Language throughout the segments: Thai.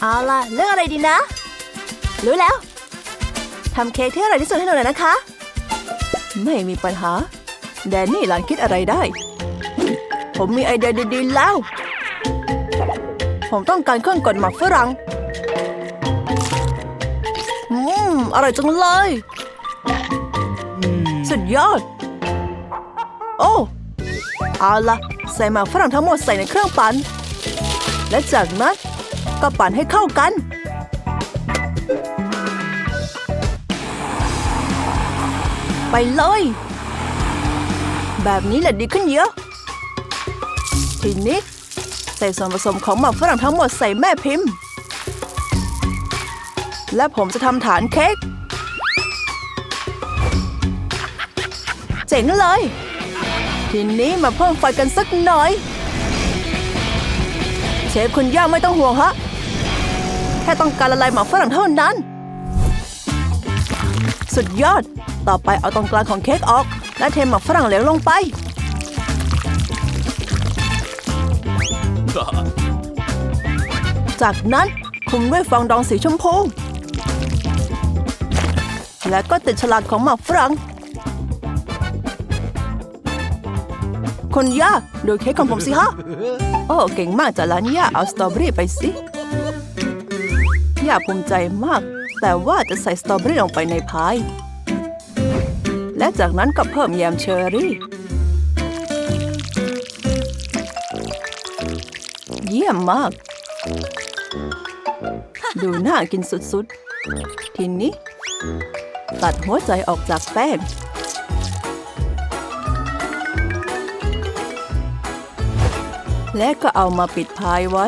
เอาล่ะเรื่องอะไรดีนะ รู้แล้วทำเค้กที่อร่อยที่สุดให้หนูหน่อยนะคะ ไม่มีปัญหา แดนนี่หลานคิดอะไรได้ ผมมีไอเดียดีๆแล้ว ผมต้องการเครื่องกดหมักฝรั่งอืมอร่อยจังเลย สุดยอด โอ้เอาละใส่หมักฝรั่งทั้งหมดใส่ในเครื่องปั่นและจากนั้น ก็ปั่นให้เข้ากัน ไปเลย แบบนี้แหละดีขึ้นเยอะ ทีนี้ใส่ส่วนผสมของหมักฝรั่งทั้งหมดใส่แม่พิมพ์ และผมจะทำฐานเค้กเจ๋งเลย ทีนี้มาเพิ่มไฟกันสักหน่อย เชฟคุณย่าไม่ต้องห่วงฮะ แค่ต้องการละลายหมักฝรั่งเท่านั้น สุดยอด ต่อไปเอาตรงกลางของเค้กออก และเทหมักฝรั่งเหลวลงไปจากนั้นคลุมด้วยฟองดองสีชมพู และก็ติดฉลากของหมักฝรั่ง คนย่าดูเค้กของผมสิฮะ โอ้ เก่งมากจากร้านยาเอาสตรอเบอรี่ไปสิ่าภูมิใจมาก แต่ว่าจะใส่สตรอเบอรี่ลงไปในพาย และจากนั้นก็เพิ่มแยมเชอร์รี่ เยี่ยมมาก ดูน่ากินสุดๆ ทีนี้ ตัดหัวใจออกจากแป้งและก็เอามาปิดพายไว้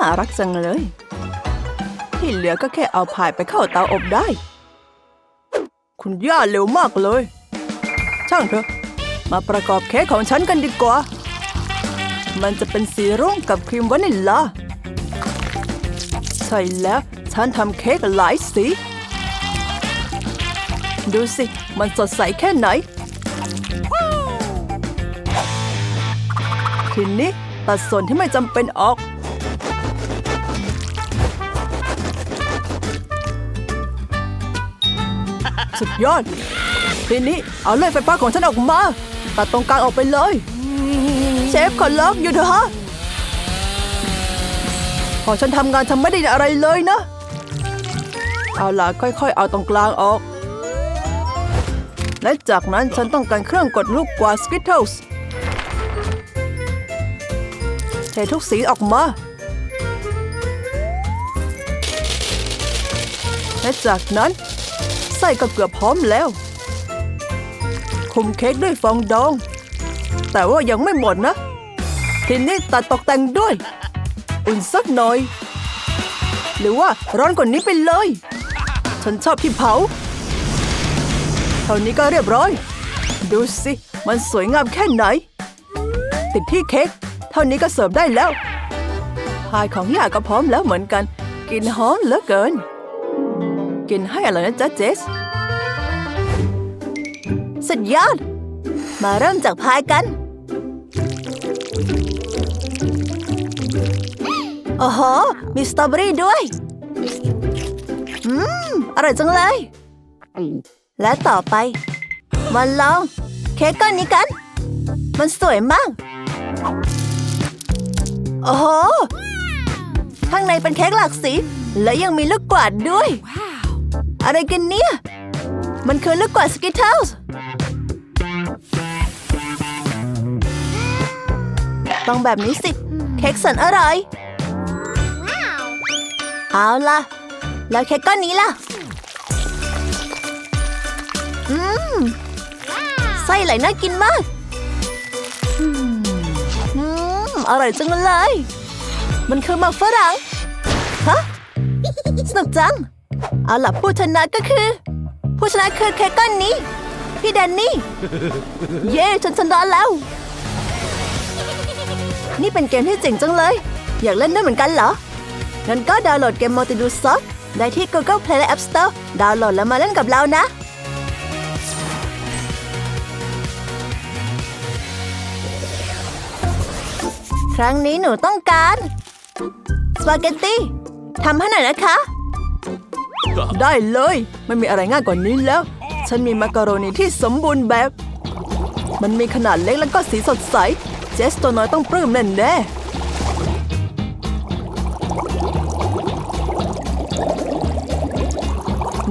น่ารักจังเลย ที่เหลือก็แค่เอาพายไปเข้าเตาอบได้ คุณย่าเร็วมากเลย ช่างเถอะ มาประกอบเค้กของฉันกันดีกว่า มันจะเป็นสีรุ้งกับครีมวานิลลา ใช่แล้วฉันทำเค้กหลายสี ดูสิ มันสดใสแค่ไหน ทีนี้ตัดส่วนที่ไม่จำเป็นออก สุดยอด ทีนี้เอาเลื่อยไฟฟ้าของฉันออกมา ตัดตรงกลางออกไปเลย เชฟขอล็อกอยู่เถอะฮะพอฉันทำงานทำไม่ได้อะไรเลยนะ เอาล่ะค่อยๆ เอาตรงกลางออก และจากนั้นฉันต้องการเครื่องกดลูกกวาด Skittles เททุกสีออกมาและจากนั้น ไส้ก็เกือบพร้อมแล้ว คุมเค้กด้วยฟองดอง แต่ว่ายังไม่หมดนะ ทีนี้ตัดตกแต่งด้วย อุ่นสักหน่อย หรือว่าร้อนกว่านี้ไปเลย ฉันชอบที่เผา เท่านี้ก็เรียบร้อย ดูสิ มันสวยงามแค่ไหน ติดที่เค้ก เท่านี้ก็เสิร์ฟได้แล้วพายของย่าก็พร้อมแล้วเหมือนกัน กินหอมเหลือเกิน กินให้อร่อยนะจ๊ะเจสสุดยอด มาเริ่มจากพายกัน โอ้โห มีสตรอเบอรี่ด้วย อืม อร่อยจังเลย และต่อไป มาลอง เค้กก้อนนี้กัน มันสวยมาก โอ้โห ข้างในเป็นเค้กหลากสี และยังมีลูกกวาดด้วย อะไรกันเนี่ย มันคือลูกกวาดสกิทเทิลส์ต้องแบบนี้สิ เค้กสันอร่อย เอาล่ะ แล้วเค้กก้อนนี้ล่ะ อืม ไส้ไหลน่ากินมาก อืม อร่อยจังเลย มันคือหมักฝรั่ง ฮะ สนุกจัง เอาล่ะผู้ชนะก็คือ ผู้ชนะคือเค้กก้อนนี้ พี่แดนนี่ เย้ฉันชนะแล้ว นี่เป็นเกมที่เจ๋งจังเลย อยากเล่นด้วยเหมือนกันเหรอ งั้นก็ดาวน์โหลดเกม Multi Do Soft ได้ที่ Google Play และ App Store ดาวน์โหลดแล้วมาเล่นกับเรานะครั้งนี้หนูต้องการ สปาเกตตี้ทำให้หน่อยนะคะ ได้เลย ไม่มีอะไรง่ายกว่านี้แล้ว ฉันมีมักกะโรนีที่สมบูรณ์แบบ มันมีขนาดเล็กแล้วก็สีสดใส เจสตัวน้อยต้องปลื้มแน่แน่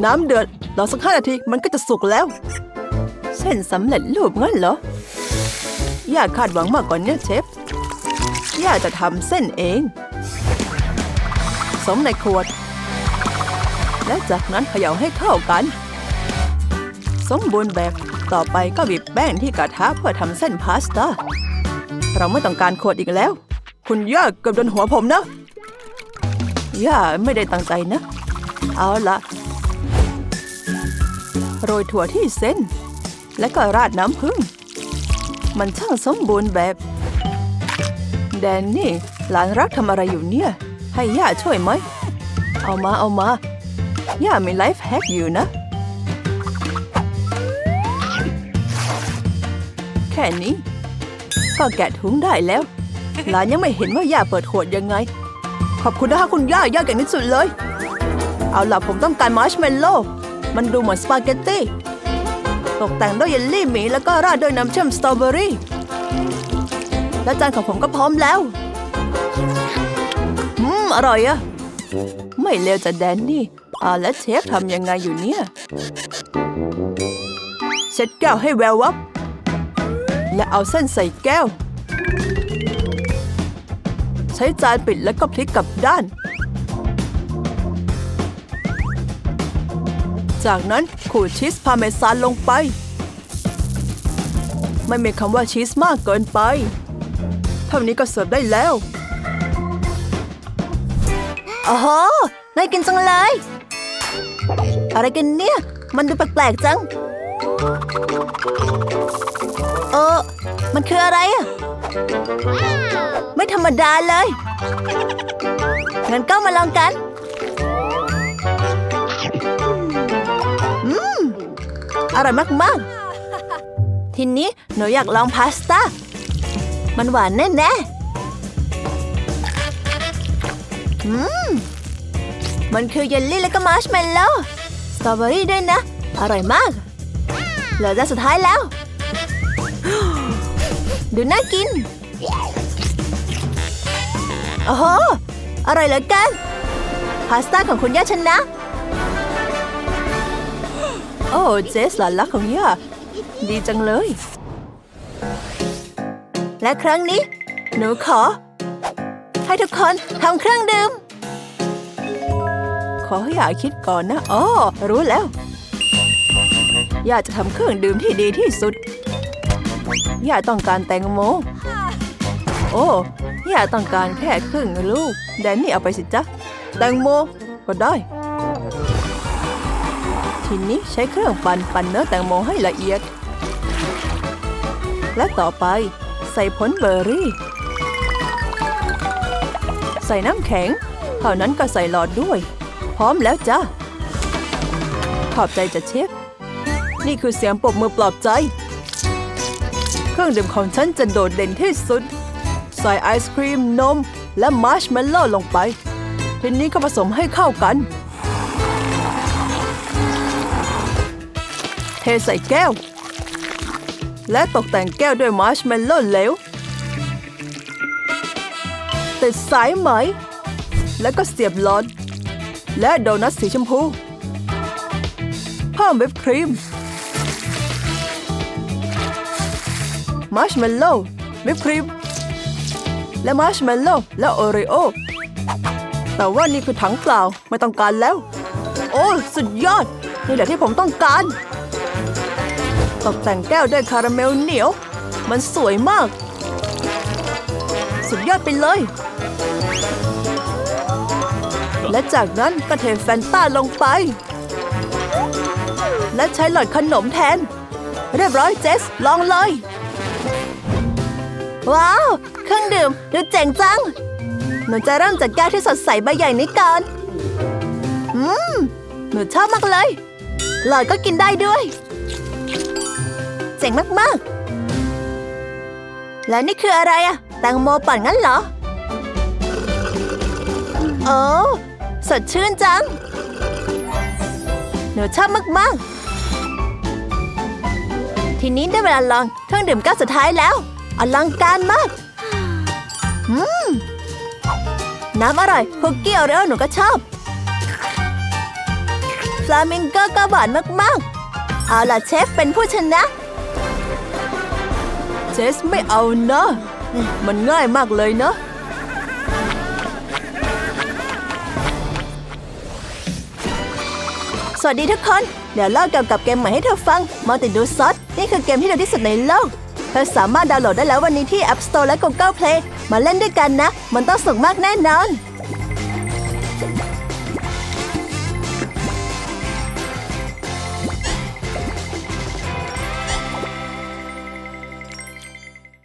น้ำเดือดรอสักห้านาทีมันก็จะสุกแล้ว เส้นสำเร็จรูปงั้นเหรอย่าคาดหวังมากกว่านี้เชฟย่าจะทำเส้นเอง สมในขวด และจากนั้นเขย่าให้เข้ากัน สมบูรณ์แบบต่อไปก็บีบแป้งที่กระทะเพื่อทำเส้นพาสต้าเราไม่ต้องการขวดอีกแล้ว คุณย่าเกือบโดนหัวผมนะย่าไม่ได้ตั้งใจนะ เอาละโรยถั่วที่เส้น และก็ราดน้ำผึ้งมันช่างสมบูรณ์แบบ แดนนี่ หลานรักทำอะไรอยู่เนี่ย ให้ย่าช่วยไหม เอามาเอามา ย่ามีไลฟ์แฮกอยู่นะ แค่นี้ ก็แกะถุงได้แล้ว หลานยังไม่เห็นว่าย่าเปิดขวดยังไง ขอบคุณนะคะคุณย่า ย่าเก่งที่สุดเลย เอาล่ะผมต้องการมาร์ชเมลโล่มันดูเหมือนสปาเกตตี้ตกแต่งด้วยเยลลี่หมีแล้วก็ราดด้วยน้ำเชื่อมสตรอเบอรี่ และจานของผมก็พร้อมแล้ว อืม อร่อยอะ ไม่เลวจะแดนนี่ อ่าและเชฟทำยังไงอยู่เนี่ยเช็ดแก้วให้แวววับ และเอาเส้นใส่แก้ว ใช้จานปิดแล้วก็พลิกกลับด้าน จากนั้นขูดชีสพาเมซานลงไป ไม่มีคำว่าชีสมากเกินไปเท่านี้ก็เสิร์ฟได้แล้วโอ้โหน่ากินจังเลย อะไรกันเนี่ย มันดูแปลกๆจัง เออ มันคืออะไรอะไม่ธรรมดาเลย งั้นก็มาลองกัน อืม อร่อยมากๆ ทีนี้หนูอยากลองพาสต้า มันหวานแน่ๆ อืม มันคือเยลลี่แล้วก็มาร์ชเมลโล่ สตรอเบอรี่ด้วยนะ อร่อยมาก เหลือจานสุดท้ายแล้ว ดูน่ากิน โอ้โห อร่อยเหลือเกิน พาสต้าของคุณย่าฉันนะ โอ้เจสหลานรักของย่า ดีจังเลย และครั้งนี้ หนูขอ ให้ทุกคนทำเครื่องดื่ม ขอให้ยาคิดก่อนนะอ๋อรู้แล้วย่าจะทำเครื่องดื่มที่ดีที่สุดย่าต้องการแตงโม โอ้ย่าต้องการแค่ครึ่งลูกแดนนี่เอาไปสิจ๊ะ แตงโม ก็ได้ ทีนี้ใช้เครื่องปั่นปั่นเนื้อแตงโมให้ละเอียด และต่อไปใส่ผลเบอร์รี่ ใส่น้ำแข็งเท่านั้นก็ใส่หลอดด้วย ร้อมแล้วจ้าขอบใจจ้ะเชฟ นี่คือเสียงปรบมือปลอบใจ เครื่องดื่มของฉันจะโดดเด่นที่สุด ใส่ไอศครีมนม และมาร์ชเมลโล่ลงไป ทีนี้ก็ผสมให้เข้ากัน เทใส่แก้ว และตกแต่งแก้วด้วยมาร์ชเมลโล่เหลวติดสายไหม แล้วก็เสียบหลอด และโดนัทสีชมพู เพิ่มวิปครีมมาร์ชเมลโล่วิปครีม และมาร์ชเมลโล่และโอรีโอ แต่ว่านี่คือถังเปล่าไม่ต้องการแล้ว โอ้สุดยอด นี่แหละที่ผมต้องการ ตกแต่งแก้วด้วยคาราเมลเหนียว มันสวยมาก สุดยอดไปเลย และจากนั้นก็เทแฟนต้าลงไป และใช้หลอดขนมแทน เรียบร้อยเจส ลองเลย ว้าว เครื่องดื่มดูเจ๋งจัง หนูจะเริ่มจากแก้วที่สดใสใบใหญ่นี้ก่อน อืม หนูชอบมากเลย หลอดก็กินได้ด้วย เจ๋งมากๆ และนี่คืออะไรอะแตงโมปั่นงั้นเหรอโอ้ สดชื่นจัง หนูชอบมากๆ ทีนี้ได้เวลาลองเครื่องดื่มแก้วสุดท้ายแล้ว อลังการมาก อืม น้ำอร่อยคุกกี้โอเรโอหนูก็ชอบ ฟลามิงโกก็หวานมากๆ เอาล่ะเชฟเป็นผู้ชนะเจสไม่เอานะ มันง่ายมากเลยเนอะ สวัสดีทุกคน เดี๋ยวเล่าเกี่ยวกับเกมใหม่ให้เธอฟังมัลติดูซอสนี่คือเกมที่ดีที่สุดในโลก เธอสามารถดาวน์โหลดได้แล้ววันนี้ที่ App Store และ Google Play มาเล่นด้วยกันนะ มันต้องสนุกมากแน่นอน